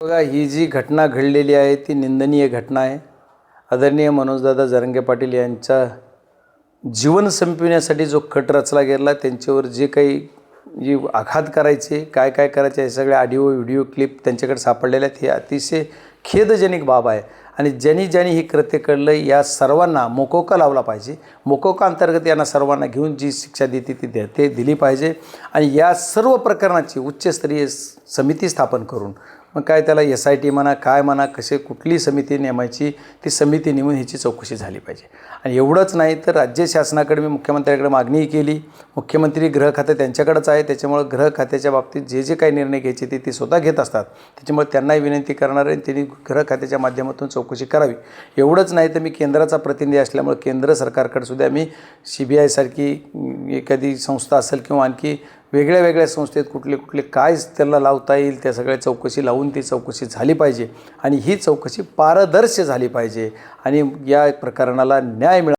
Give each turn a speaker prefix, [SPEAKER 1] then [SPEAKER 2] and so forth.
[SPEAKER 1] बघा ही जी घटना घडलेली आहे ती निंदनीय घटना आहे. आदरणीय मनोजदादा जरंगे पाटील यांचा जीवन संपविण्यासाठी जो कट रचला गेला त्यांच्यावर जे काही जी आघात करायचे काय काय करायचे हे सगळे ऑडिओ व्हिडिओ क्लिप त्यांच्याकडे सापडलेले आहेत. हे अतिशय खेदजनक बाब आहे. आणि ज्यांनी ज्यांनी ही कृत्य कळलं या सर्वांना मोकोका लावला पाहिजे. मोकोका अंतर्गत यांना सर्वांना घेऊन जी शिक्षा देते ती द्या ते दिली पाहिजे. आणि या सर्व प्रकरणाची उच्चस्तरीय समिती स्थापन करून मग काय त्याला एस आय टी म्हणा काय म्हणा कसे कुठली समिती नेमायची ती समिती नेमून ह्याची चौकशी झाली पाहिजे. आणि एवढंच नाही तर राज्य शासनाकडे मी मुख्यमंत्र्याकडे मागणीही केली. मुख्यमंत्री गृह खातं त्यांच्याकडंच आहे त्याच्यामुळं गृह खात्याच्या बाबतीत जे जे काही निर्णय घ्यायचे ते ते स्वतः घेत असतात. त्याच्यामुळे त्यांनाही विनंती करणार आहे त्यांनी गृह खात्याच्या माध्यमातून चौकशी करावी. एवढंच नाही तर मी केंद्राचा प्रतिनिधी असल्यामुळे केंद्र सरकारकडे सुद्धा मी सी बी आयसारखी एखादी संस्था असेल किंवा आणखी वेगळ्या वेगळ्या संस्थेत कुठले कुठले काय त्याला लावता येईल त्या सगळ्या चौकशी लावून ती चौकशी झाली पाहिजे. आणि ही चौकशी पारदर्श झाली पाहिजे. आणि या प्रकरणाला न्याय मिळा